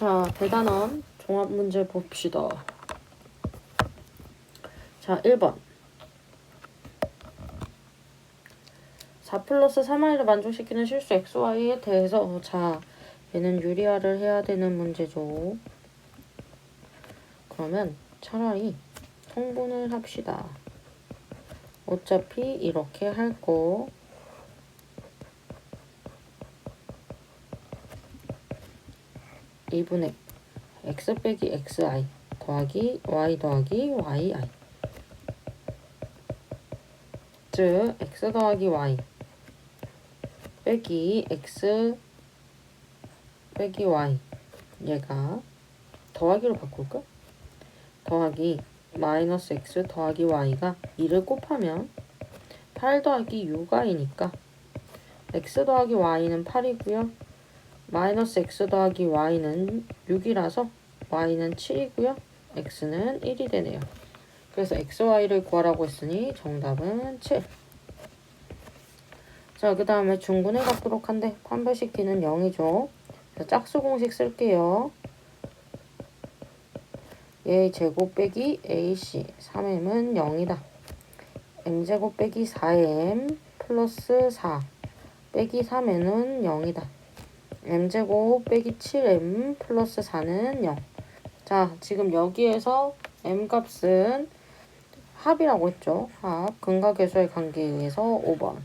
자, 대단원 종합 문제 봅시다. 자, 1번. 4 플러스 3i를 만족시키는 실수 xy에 대해서 자, 얘는 유리화를 해야 되는 문제죠. 그러면 차라리 통분을 합시다. 어차피 이렇게 할 거. 이분의 x 빼기 xi 더하기 y 더하기 yi 즉 x 더하기 y 빼기 x 빼기 y 얘가 더하기로 바꿀까? 더하기 마이너스 x 더하기 y가 2를 곱하면 8 더하기 6i니까 x 더하기 y는 8이고요. 마이너스 x 더하기 y는 6이라서 y는 7이고요. x는 1이 되네요. 그래서 x, y를 구하라고 했으니 정답은 7. 자, 그 다음에 중근을 갖도록 한데 판별시키는 0이죠. 짝수 공식 쓸게요. a 제곱 빼기 ac 3m은 0이다. m제곱 빼기 4m 플러스 4 빼기 3m은 0이다. M제곱 빼기 7m 플러스 4는 0. 자, 지금 여기에서 m 값은 합이라고 했죠. 합. 근각계수의 관계에 의해서 5번.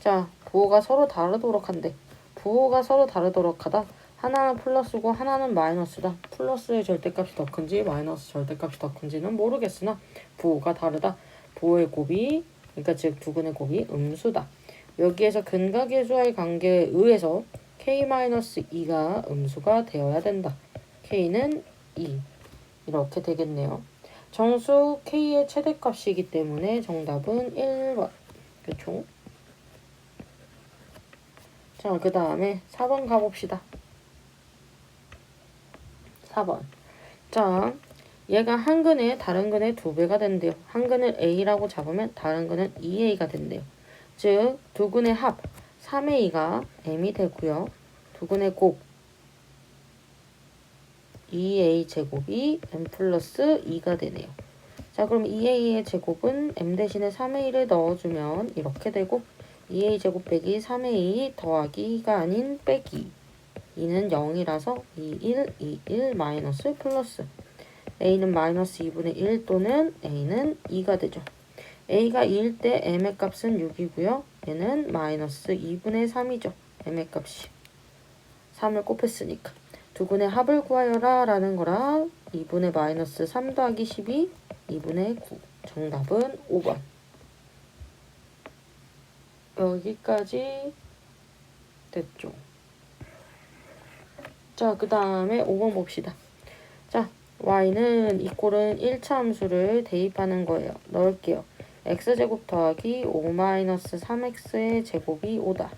자, 부호가 서로 다르도록 한데 부호가 서로 다르도록 하다. 하나는 플러스고 하나는 마이너스다. 플러스의 절대값이 더 큰지 마이너스 절대값이 더 큰지는 모르겠으나 부호가 다르다. 부호의 곱이 그러니까 즉 두근의 곱이 음수다. 여기에서 근각계수와의 관계에 의해서 k-2가 음수가 되어야 된다. k는 2 이렇게 되겠네요. 정수 k의 최대값이기 때문에 정답은 1번. 그렇죠? 자, 그 다음에 4번 가봅시다. 4번. 자, 얘가 한 근의 다른 근의 두 배가 된대요. 한 근을 A라고 잡으면 다른 근은 2A가 된대요. 즉, 두 근의 합 3A가 M이 되고요. 두 근의 곱 2A 제곱이 M 플러스 2가 되네요. 자, 그럼 2A의 제곱은 M 대신에 3A를 넣어주면 이렇게 되고 2A 제곱 빼기 3A 더하기가 아닌 빼기 2는 0이라서 2, 1, 2, 1 마이너스 플러스 A는 마이너스 2분의 1 또는 A는 2가 되죠. A가 2일 때 M의 값은 6이고요. 얘는 마이너스 2분의 3이죠. M의 값이 3을 곱했으니까 두근의 합을 구하여라 라는 거라 2분의 마이너스 3 더하기 12 2분의 9 정답은 5번 여기까지 됐죠. 자, 그 다음에 5번 봅시다. 자, y는 이 꼴은 1차 함수를 대입하는 거예요. 넣을게요. X제곱 더하기 5-3x의 제곱이 5다.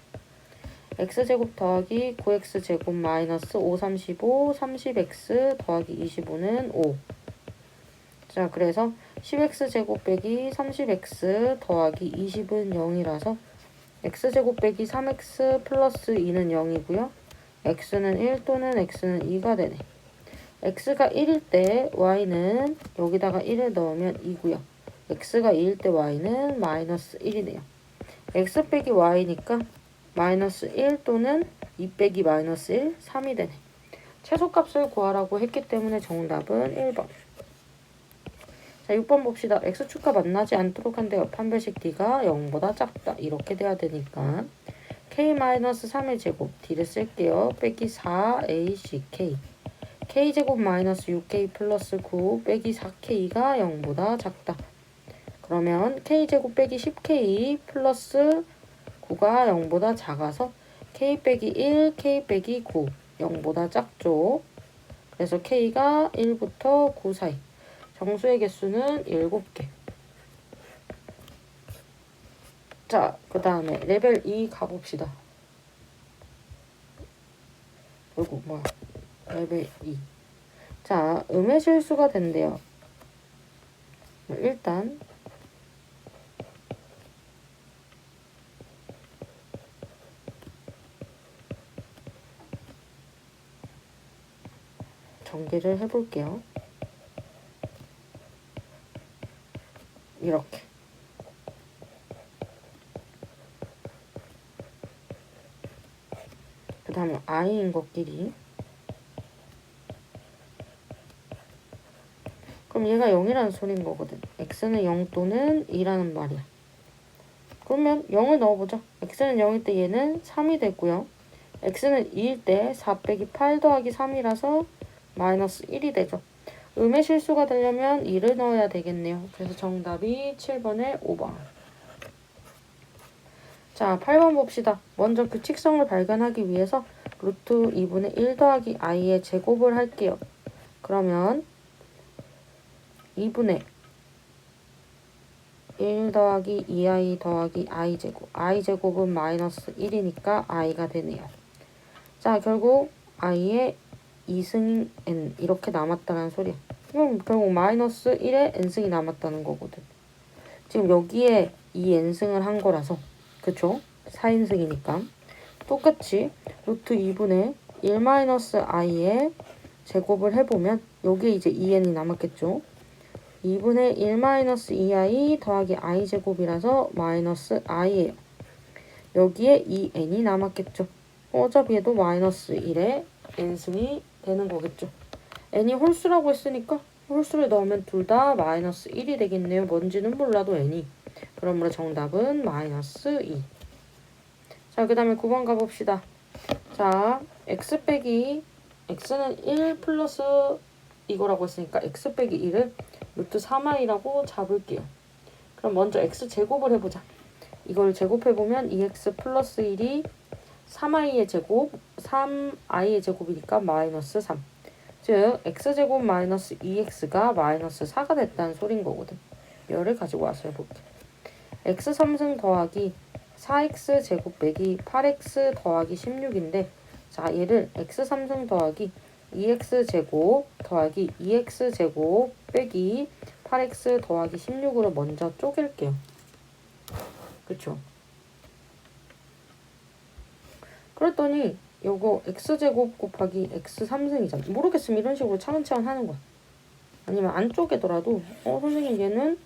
x제곱 더하기 9x제곱 마이너스 5, 35, 30x 더하기 25는 5. 자, 그래서 10x제곱 빼기 30x 더하기 20은 0이라서 x제곱 빼기 3x 플러스 2는 0이고요. x는 1 또는 x는 2가 되네. x가 1일 때 y는 여기다가 1을 넣으면 2고요. X가 2일 때 y는 마이너스 1이네요. x 빼기 y니까 마이너스 1 또는 2 빼기 마이너스 1, 3이 되네. 최소값을 구하라고 했기 때문에 정답은 1번. 자, 6번 봅시다. x축과 만나지 않도록 한대요. 판별식 d가 0보다 작다. 이렇게 돼야 되니까 k-3의 제곱 d를 쓸게요. 빼기 4ac k제곱 마이너스 6k 플러스 9 빼기 4k가 0보다 작다. 그러면 k제곱 빼기 10k 플러스 9가 0보다 작아서 k 빼기 1, k 빼기 9 0보다 작죠. 그래서 k가 1부터 9 사이. 정수의 개수는 7개. 자, 그 다음에 레벨 2 가봅시다. 어이구, 뭐야. 레벨 2. 자, 음의 실수가 된대요. 일단 전개를 해볼게요. 이렇게. 그 다음에 i인 것끼리. 그럼 얘가 0이라는 소리인 거거든. x는 0 또는 2라는 말이야. 그러면 0을 넣어보자. x는 0일 때 얘는 3이 되고요. x는 2일 때 4 빼기 8 더하기 3이라서 마이너스 1이 되죠. 음의 실수가 되려면 2를 넣어야 되겠네요. 그래서 정답이 7번에 5번. 자, 8번 봅시다. 먼저 규칙성을 발견하기 위해서 루트 2분의 1 더하기 i의 제곱을 할게요. 그러면 2분의 1 더하기 2i 더하기 i 제곱. i 제곱은 마이너스 1이니까 i가 되네요. 자, 결국 i의 2승 n 이렇게 남았다는 소리야. 그럼 결국 마이너스 1에 n승이 남았다는 거거든. 지금 여기에 2n승을 한 거라서 그쵸? 4n승이니까 똑같이 루트 2분의 1 마이너스 i의 제곱을 해보면 여기에 이제 2n이 남았겠죠? 2분의 1 마이너스 2i 더하기 i 제곱이라서 마이너스 i예요. 여기에 2n이 남았겠죠. 어차피 얘도 마이너스 1에 n승이 되는 거겠죠. n이 홀수라고 했으니까 홀수를 넣으면 둘 다 마이너스 1이 되겠네요. 뭔지는 몰라도 n이. 그러므로 정답은 마이너스 2. 자, 그 다음에 9번 가봅시다. 자, x 빼기 x는 1 플러스 이거라고 했으니까 x 빼기 1을 루트 3i라고 잡을게요. 그럼 먼저 x 제곱을 해보자. 이걸 제곱해보면 2x 플러스 1이 3i의 제곱, 3i의 제곱이니까 마이너스 3. 즉, x제곱 마이너스 2x가 마이너스 4가 됐다는 소린 거거든. 열을 가지고 와서 해볼게. x 3승 더하기 4x 제곱 빼기 8x 더하기 16인데 자 얘를 x 3승 더하기 2x 제곱 더하기 2x 제곱 빼기 8x 더하기 16으로 먼저 쪼갤게요. 그쵸? 그랬더니 요거 x제곱 곱하기 x3승이잖아. 모르겠으면 이런 식으로 차근차근 하는 거야. 아니면 안 쪼개더라도 어 선생님 얘는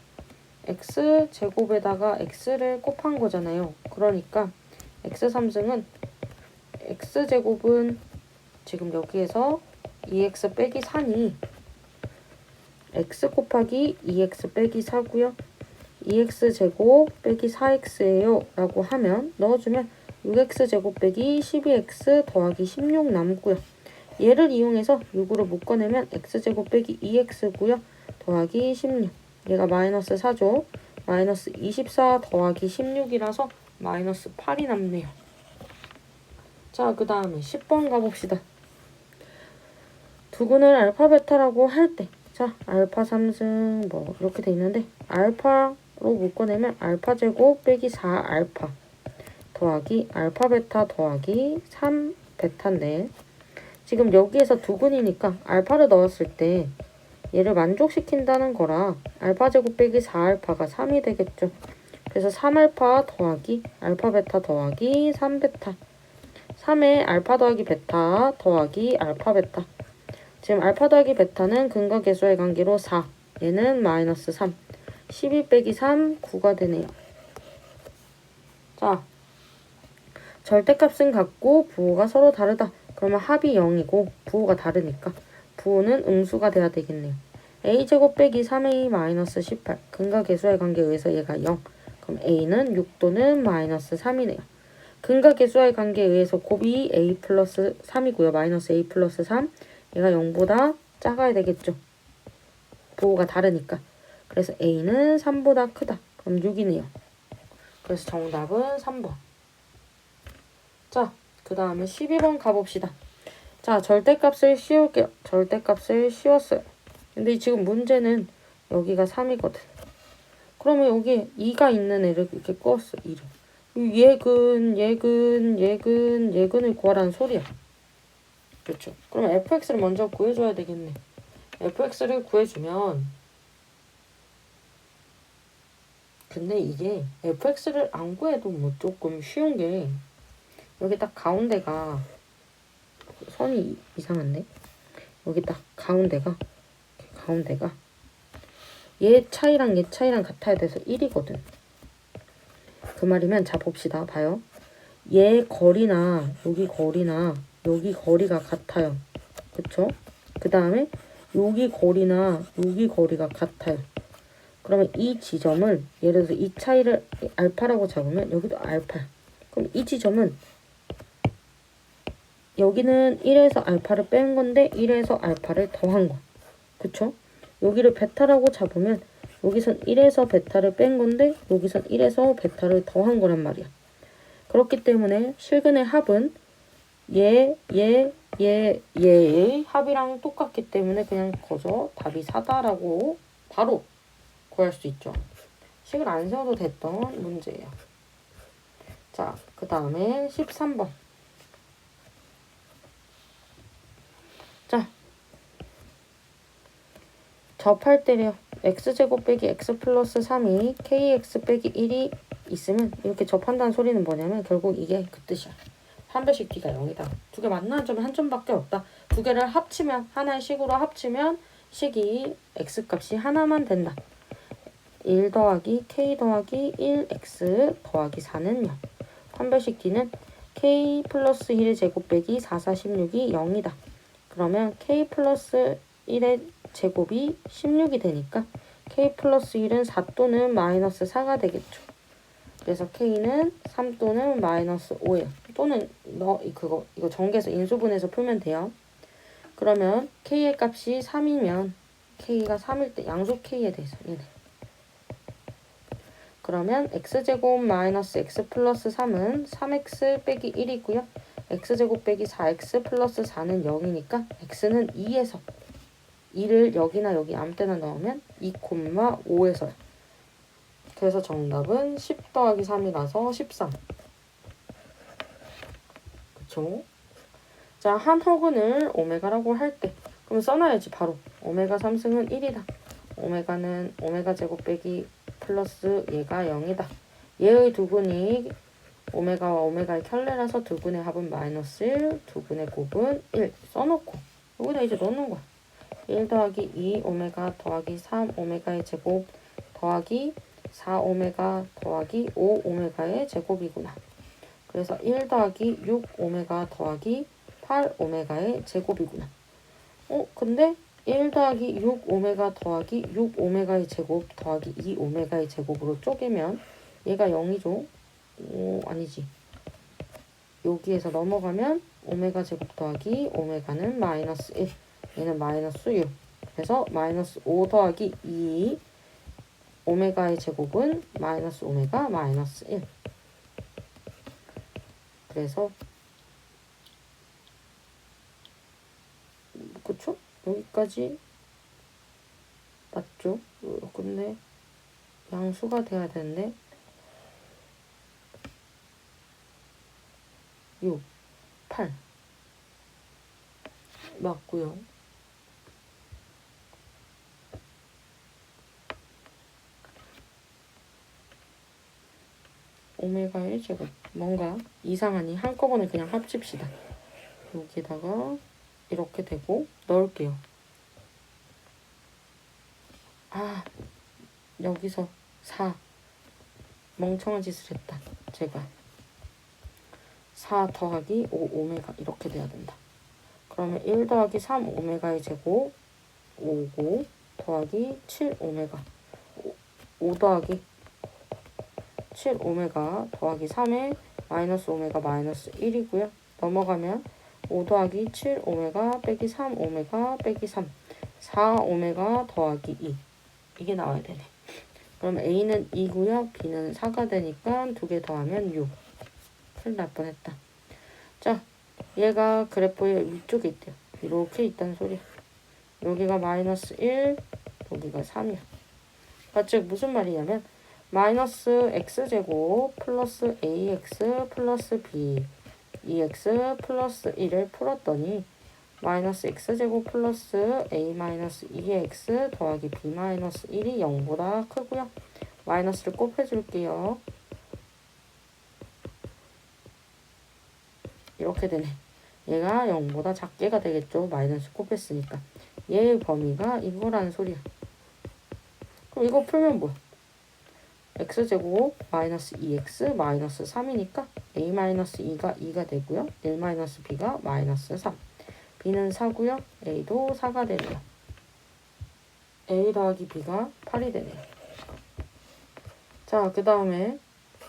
x제곱에다가 x를 곱한 거잖아요. 그러니까 x3승은 x제곱은 지금 여기에서 2x 빼기 4니 x 곱하기 2x 빼기 4고요. 2x 제곱 빼기 4x예요. 라고 하면 넣어주면 6x 제곱 빼기 12x 더하기 16 남고요. 얘를 이용해서 6으로 묶어내면 x제곱 빼기 2x고요. 더하기 16. 얘가 마이너스 4죠. 마이너스 24 더하기 16이라서 마이너스 8이 남네요. 자, 그 다음에 10번 가봅시다. 두근을 알파 베타라고 할 때, 자, 알파 3승 뭐 이렇게 돼 있는데 알파로 묶어내면 알파 제곱 빼기 4 알파 더하기 알파 베타 더하기 3 베타인데 지금 여기에서 두근이니까 알파를 넣었을 때 얘를 만족시킨다는 거라 알파 제곱 빼기 4알파가 3이 되겠죠. 그래서 3알파 더하기 알파 베타 더하기 3베타 3에 알파 더하기 베타 더하기 알파 베타 지금 알파 더하기 베타는 근과 계수의 관계로 4 얘는 마이너스 3 12 빼기 3 9가 되네요. 자 절대값은 같고 부호가 서로 다르다. 그러면 합이 0이고 부호가 다르니까 부호는 음수가 돼야 되겠네요. a제곱 빼기 3a 마이너스 18 근과 계수의 관계에 의해서 얘가 0 그럼 a는 6 또는 마이너스 3이네요. 근과 계수의 관계에 의해서 곱이 a 플러스 3이고요. 마이너스 a 플러스 3 얘가 0보다 작아야 되겠죠. 부호가 다르니까. 그래서 a는 3보다 크다. 그럼 6이네요. 그래서 정답은 3번. 자, 그 다음에 12번 가봅시다. 자, 절대값을 씌울게요. 절대값을 씌웠어요. 근데 지금 문제는 여기가 3이거든. 그러면 여기 2가 있는 애를 이렇게 껐어, 2를. 예근, 예근, 예근, 예근을 구하라는 소리야. 그렇죠. 그럼 fx를 먼저 구해줘야 되겠네. fx를 구해주면 근데 이게 fx를 안 구해도 뭐 조금 쉬운 게 여기 딱 가운데가 선이 이상한데? 여기 딱 가운데가 가운데가 얘 차이랑 얘 차이랑 같아야 돼서 1이거든. 그 말이면 자 봅시다. 봐요. 얘 거리나 여기 거리나 여기 거리가 같아요. 그쵸? 그 다음에 여기 거리나 여기 거리가 같아요. 그러면 이 지점을 예를 들어서 이 차이를 알파라고 잡으면 여기도 알파. 그럼 이 지점은 여기는 1에서 알파를 뺀 건데 1에서 알파를 더한 거. 그쵸? 여기를 베타라고 잡으면 여기선 1에서 베타를 뺀 건데 여기선 1에서 베타를 더한 거란 말이야. 그렇기 때문에 실근의 합은 얘, 얘, 얘, 얘의 합이랑 똑같기 때문에 그냥 거저 답이 4다라고 바로 구할 수 있죠. 식을 안 세워도 됐던 문제예요. 자, 그 다음에 13번. 자, 접할 때요. x제곱 빼기 x 플러스 3이 kx 빼기 1이 있으면 이렇게 접한다는 소리는 뭐냐면 결국 이게 그 뜻이야. 한 배씩 뒤가 0이다. 두 개 만나는 점이 한 점밖에 없다. 두 개를 합치면 하나의 식으로 합치면 식이 x 값이 하나만 된다. 1 더하기 k 더하기 1x 더하기 4는 0. 한 배씩 뒤는 k 플러스 1의 제곱 빼기 4, 4, 16이 0이다. 그러면 k 플러스 1의 제곱이 16이 되니까 k 플러스 1은 4 또는 마이너스 4가 되겠죠. 그래서 k는 3 또는 마이너스 5예요. 또는 너 그거 이거 전개해서 인수분해서 풀면 돼요. 그러면 k의 값이 3이면 k가 3일 때 양수 k에 대해서 얘네. 그러면 x제곱 마이너스 x 플러스 3은 3x 빼기 1이고요. x제곱 빼기 4x 플러스 4는 0이니까 x는 2에서 2를 여기나 여기 아무 때나 넣으면 2,5에서요. 그래서 정답은 10 더하기 3이라서 13. 그쵸? 자, 한 허근을 오메가라고 할 때, 그럼 써놔야지, 바로. 오메가 3승은 1이다. 오메가는 오메가 제곱 빼기 플러스 얘가 0이다. 얘의 두 분이 오메가와 오메가의 켤레라서 두 분의 합은 마이너스 1, 두 분의 곱은 1 써놓고 여기다 이제 넣는 거야. 1 더하기 2 오메가 더하기 3 오메가의 제곱 더하기 4 오메가 더하기 5 오메가의 제곱이구나. 그래서 1 더하기 6 오메가 더하기 8 오메가의 제곱이구나. 어, 근데 1 더하기 6 오메가 더하기 6 오메가의 제곱 더하기 2 오메가의 제곱으로 쪼개면 얘가 0이죠. 오, 아니지. 여기에서 넘어가면 오메가 제곱 더하기 오메가는 마이너스 1. 얘는 마이너스 6. 그래서 마이너스 5 더하기 2 오메가의 제곱은 마이너스 오메가 마이너스 1. 그래서 그쵸? 여기까지 맞죠? 어, 근데 양수가 돼야 되는데 6, 8 맞고요. 오메가 1제곱 뭔가 이상하니 한꺼번에 그냥 합칩시다. 여기다가 이렇게 되고 넣을게요. 아 여기서 4 멍청한 짓을 했다. 제가 4 더하기 5 오메가 이렇게 돼야 된다. 그러면 1 더하기 3 오메가의 제곱 5고 더하기 7 오메가 5, 5 더하기 7 오메가 더하기 3에 마이너스 오메가 마이너스 1이고요. 넘어가면 5 더하기 7 오메가 빼기 3 오메가 빼기 3 4 오메가 더하기 2 이게 나와야 되네. 그럼 A는 2고요. B는 4가 되니까 두 개 더하면 6. 큰일 날 뻔했다. 자, 얘가 그래프의 위쪽에 있대요. 이렇게 있다는 소리야. 여기가 마이너스 1, 여기가 3이야. 그러니까 즉 무슨 말이냐면 마이너스 x제곱 플러스 ax 플러스 b 2x 플러스 1을 풀었더니 마이너스 x제곱 플러스 a 마이너스 2x 더하기 b 마이너스 1이 0보다 크고요. 마이너스를 곱해줄게요. 이렇게 되네. 얘가 0보다 작게가 되겠죠. 마이너스 곱했으니까. 얘의 범위가 이거라는 소리야. 그럼 이거 풀면 뭐야? X제곱 마이너스 2x 마이너스 3이니까 a 마이너스 2가 2가 되고요. 1 마이너스 b가 마이너스 3. b는 4고요. a도 4가 되네요. a 더하기 b가 8이 되네요. 자, 그 다음에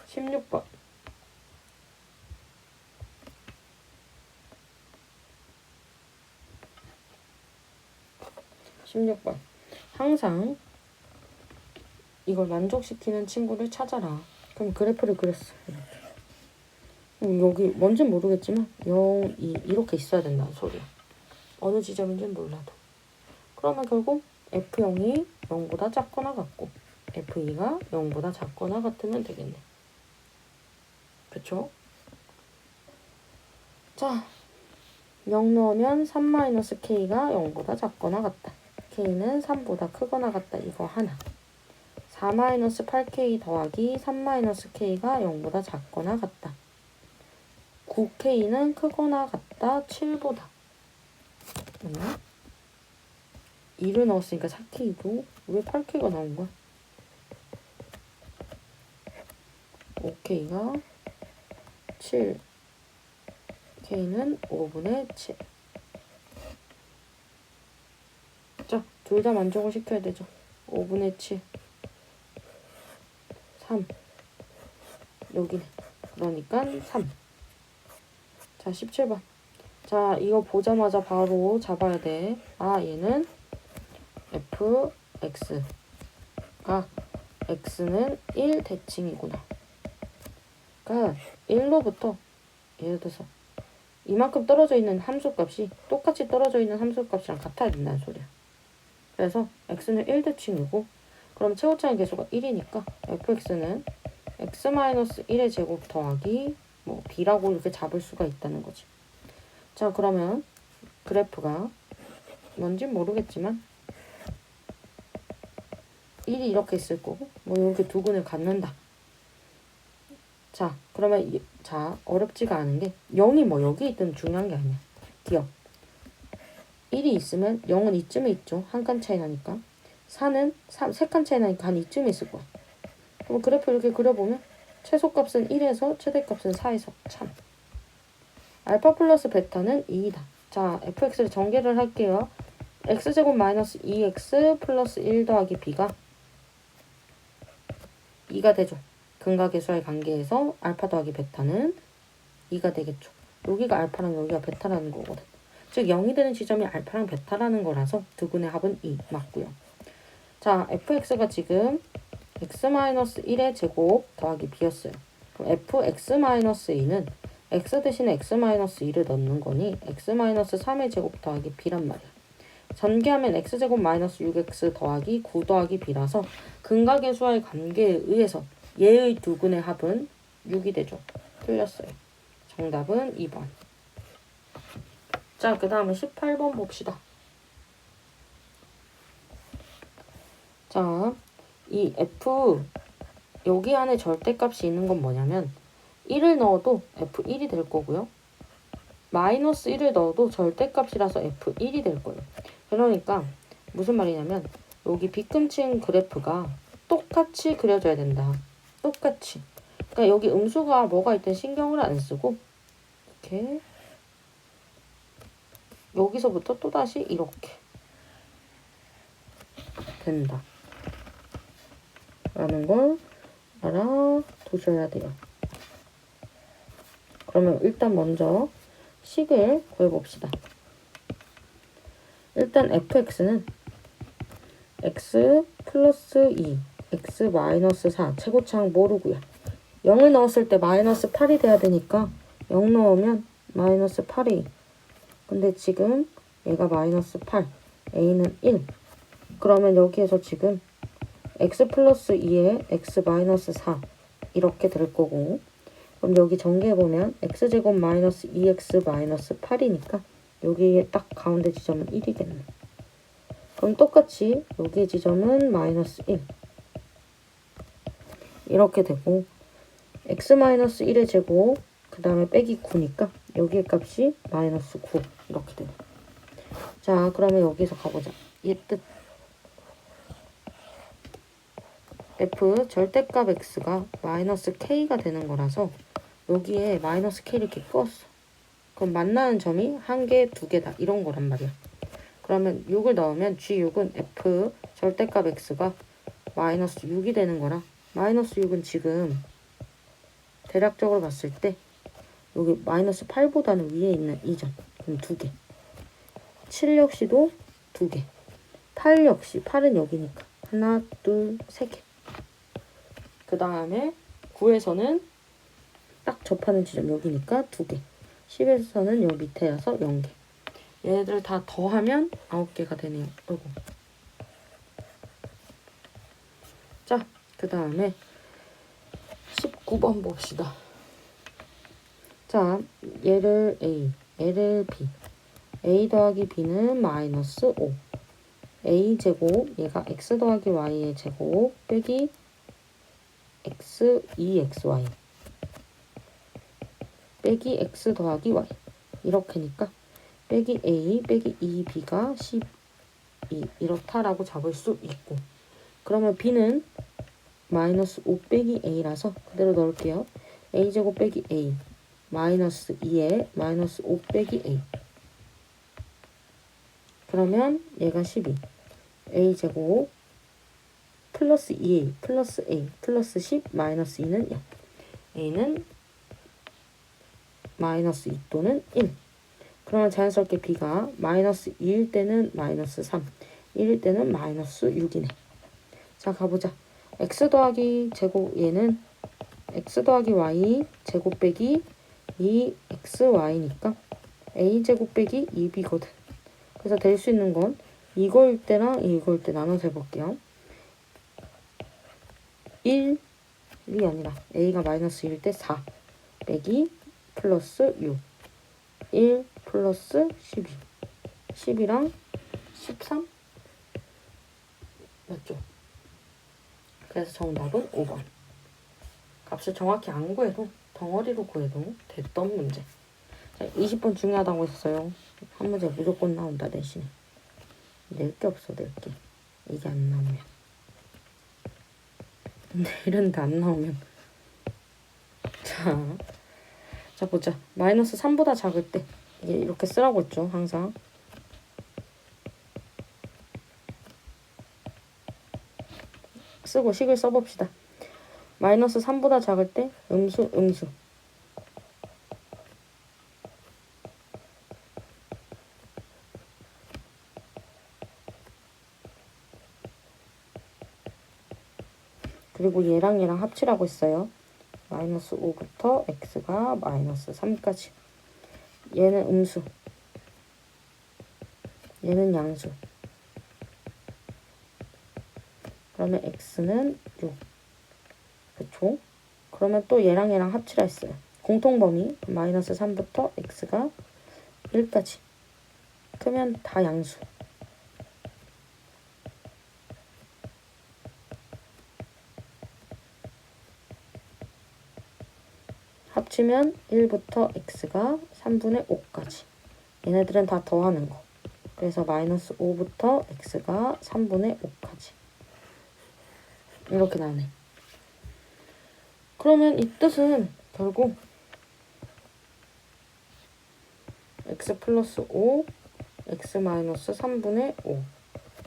16번. 16번. 항상 이걸 만족시키는 친구를 찾아라. 그럼 그래프를 그렸어. 이렇게. 그럼 여기 뭔진 모르겠지만 0, 2 이렇게 있어야 된다는 소리야. 어느 지점인지는 몰라도. 그러면 결국 F0이 0보다 작거나 같고 F2가 0보다 작거나 같으면 되겠네. 그쵸? 자, 0 넣으면 3-K가 0보다 작거나 같다. K는 3보다 크거나 같다. 이거 하나. 4-8K 더하기 3-K가 0보다 작거나 같다. 9K는 크거나 같다. 7보다. 맞나? 2를 넣었으니까 4K고 왜 8K가 나온 거야? 5K가 7 K는 5분의 7 자, 둘 다 만족을 시켜야 되죠. 5분의 7 3 여기네. 그러니까 3 자, 17번. 자, 이거 보자마자 바로 잡아야 돼. 아, 얘는 fx가 x는 1 대칭이구나. 그러니까 1로부터 예를 들어서 이만큼 떨어져 있는 함수 값이 똑같이 떨어져 있는 함수 값이랑 같아야 된다는 소리야. 그래서 x는 1 대칭이고 그럼 최고차의 계수가 1이니까 fx는 x-1의 제곱 더하기 뭐 b라고 이렇게 잡을 수가 있다는 거지. 자 그러면 그래프가 뭔진 모르겠지만 1이 이렇게 있을 거고 뭐 이렇게 두 근을 갖는다. 자 그러면 이, 자 어렵지가 않은 게 0이 뭐 여기 있든 중요한 게 아니야. 기억. 1이 있으면 0은 이쯤에 있죠. 한 칸 차이 나니까. 4는 3칸 차이 나니까 한 이쯤에 있을 거야. 그럼 그래프 이렇게 그려보면 최소값은 1에서 최대값은 4에서 참. 알파 플러스 베타는 2이다. 자, fx를 전개를 할게요. x제곱 마이너스 2x 플러스 1 더하기 b가 2가 되죠. 근각계수의 관계에서 알파 더하기 베타는 2가 되겠죠. 여기가 알파랑 여기가 베타라는 거거든. 즉 0이 되는 지점이 알파랑 베타라는 거라서 두 근의 합은 2 맞고요. 자, fx가 지금 x-1의 제곱 더하기 b였어요. 그럼 fx-2는 x 대신에 x-2를 넣는 거니 x-3의 제곱 더하기 b란 말이야. 전개하면 x제곱 마이너스 6x 더하기 9 더하기 b라서 근각의 수와의 관계에 의해서 얘의 두 근의 합은 6이 되죠. 틀렸어요. 정답은 2번. 자, 그 다음에 18번 봅시다. 자, 이 f 여기 안에 절대값이 있는 건 뭐냐면 1을 넣어도 f1이 될 거고요. 마이너스 1을 넣어도 절대값이라서 f1이 될 거예요. 그러니까 무슨 말이냐면 여기 빗금친 그래프가 똑같이 그려져야 된다. 똑같이. 그러니까 여기 음수가 뭐가 있든 신경을 안 쓰고 이렇게 여기서부터 또다시 이렇게 된다. 라는 걸 알아두셔야 돼요. 그러면 일단 먼저 식을 구해봅시다. 일단 fx는 x 플러스 2, x 마이너스 4, 최고차항 모르고요. 0을 넣었을 때 마이너스 8이 돼야 되니까 0 넣으면 마이너스 8이 근데 지금 얘가 마이너스 8, a는 1. 그러면 여기에서 지금 x 플러스 2에 x 마이너스 4 이렇게 될 거고 그럼 여기 전개해보면 x제곱 마이너스 2x 마이너스 8이니까 여기에 딱 가운데 지점은 1이겠네. 그럼 똑같이 여기 지점은 마이너스 1 이렇게 되고 x 마이너스 1의 제곱 그 다음에 빼기 9니까 여기의 값이 마이너스 9 이렇게 되네. 자 그러면 여기서 가보자. 얘뜻 f 절대값 x가 마이너스 k가 되는 거라서 여기에 마이너스 k를 이렇게 끄었어. 그럼 만나는 점이 한 개, 두 개다 이런 거란 말이야. 그러면 6을 넣으면 g6은 f 절대값 x가 마이너스 6이 되는 거라 마이너스 6은 지금 대략적으로 봤을 때 여기 마이너스 8보다는 위에 있는 이점 그럼 두 개. 7 역시도 두 개. 8 역시 8은 여기니까 하나, 둘, 세 개. 그 다음에 9에서는 딱 접하는 지점 여기니까 두 개. 10에서는 여기 밑에여서 0개. 얘네들 다 더하면 9개가 되네요. 어이구. 자, 그 다음에 19번 봅시다. 자, 얘를 A, 얘를 B. A 더하기 B는 마이너스 5. A 제곱, 얘가 X 더하기 Y의 제곱 빼기 X 2XY. 빼기 X 더하기 Y. 이렇게니까 빼기 A 빼기 2B가 12 이렇다라고 잡을 수 있고 그러면 B는 마이너스 5 빼기 A라서 그대로 넣을게요. A제곱 빼기 A 마이너스 2에 마이너스 5 빼기 A 그러면 얘가 12 A제곱 플러스 2A 플러스 A 플러스 10 마이너스 2는 0 A는 마이너스 2 또는 1 그러면 자연스럽게 B가 마이너스 2일 때는 마이너스 3 1일 때는 마이너스 6이네 자 가보자 x 더하기 제곱 얘는 x 더하기 y 제곱 빼기 2xy니까 a 제곱 빼기 2b거든. 그래서 될 수 있는 건 이거일 때랑 이거일 때 나눠서 해볼게요. 1이 아니라 a가 마이너스 1일 때4 빼기 플러스 6 1 플러스 12 10이랑 13 맞죠? 그래서 정답은 5번. 값을 정확히 안 구해도 덩어리로 구해도 됐던 문제. 자, 20번 중요하다고 했어요. 한 문제 무조건 나온다 대신에. 낼 게 없어 낼 게. 이게 안 나오면. 근데 이런데 안 나오면. 자, 자 보자. 마이너스 3보다 작을 때 이게 이렇게 쓰라고 했죠 항상. 쓰고 식을 써봅시다. 마이너스 3보다 작을 때 음수, 음수. 그리고 얘랑 얘랑 합치라고 했어요. 마이너스 5부터 x가 마이너스 3까지. 얘는 음수. 얘는 양수. 그러면 x는 6. 그쵸? 그러면 또 얘랑 얘랑 합치라 했어요. 공통범위 마이너스 3부터 x가 1까지. 크면 다 양수. 합치면 1부터 x가 3분의 5까지. 얘네들은 다 더하는 거. 그래서 마이너스 5부터 x가 3분의 5까지. 이렇게 나네. 그러면 이 뜻은 결국 x 플러스 5, x 마이너스 3분의 5.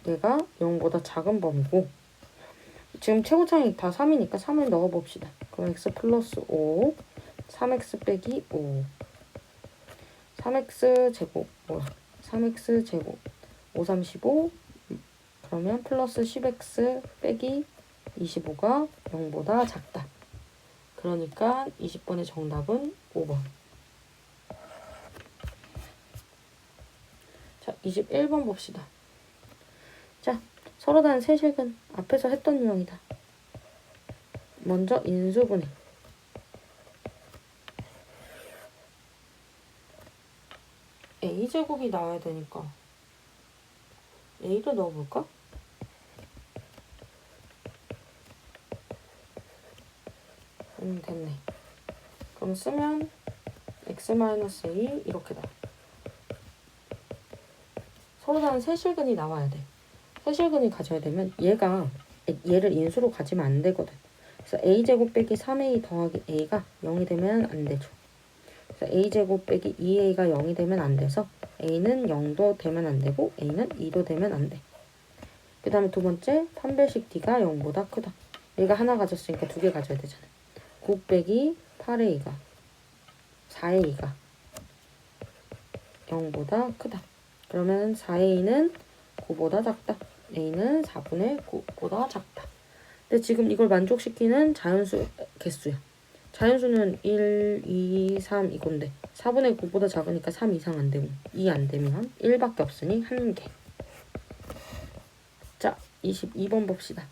얘가 0보다 작은 범위고 지금 최고차이 다 3이니까 3을 넣어봅시다. 그럼 x 플러스 5, 3x 빼기 5. 3x 제곱, 뭐야. 3x 제곱, 5, 35. 그러면 플러스 10x 빼기 25가 0보다 작다. 그러니까 20번의 정답은 5번. 자, 21번 봅시다. 자, 서로 다른 세식은 앞에서 했던 유형이다. 먼저 인수분해. A제곱이 나와야 되니까 a를 넣어볼까? 음, 됐네. 그럼 쓰면 x-a 이렇게 나와. 서로 다른 세실근이 나와야 돼. 세실근이 가져야 되면 얘가 얘를 인수로 가지면 안 되거든. 그래서 a제곱 빼기 3a 더하기 a가 0이 되면 안 되죠. 그래서 a제곱 빼기 2a가 0이 되면 안 돼서 a는 0도 되면 안 되고 a는 2도 되면 안 돼. 그 다음에 두 번째 판별식 d가 0보다 크다. 얘가 하나 가졌으니까 두 개 가져야 되잖아. 9 빼기 8a가 4a가 0보다 크다. 그러면 4a는 9보다 작다. a는 4분의 9보다 작다. 근데 지금 이걸 만족시키는 자연수 개수야. 자연수는 1, 2, 3 이건데 4분의 9보다 작으니까 3 이상 안 되고 2 안 되면 1밖에 없으니 1개. 자, 22번 봅시다.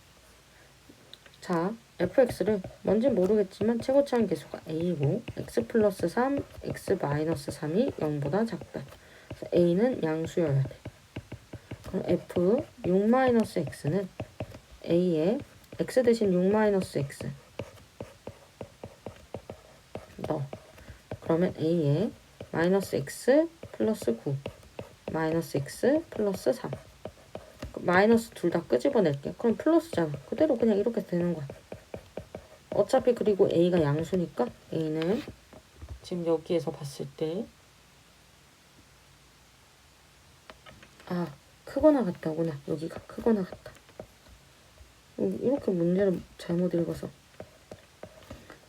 자, fx를 뭔진 모르겠지만 최고차원 계수가 a고 x 플러스 3, x 마이너스 3이 0보다 작다. a는 양수여야 돼. 그럼 f 6 마이너스 x는 a에 x 대신 6 마이너스 x 넣어. 그러면 a에 마이너스 x 플러스 9 마이너스 x 플러스 3 마이너스 둘 다 끄집어낼게. 그럼 플러스잖아. 그대로 그냥 이렇게 되는 거야. 어차피 그리고 a가 양수니까 a는 지금 여기에서 봤을 때 아, 크거나 같다구나. 여기가 크거나 같다. 음, 이렇게 문제를 잘못 읽어서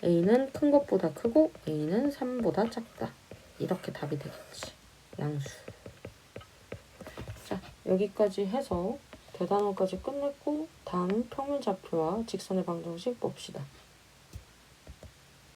a는 큰 것보다 크고 a는 3보다 작다. 이렇게 답이 되겠지. 양수. 자, 여기까지 해서 대단원까지 끝냈고 다음은 평면좌표와 직선의 방정식 봅시다.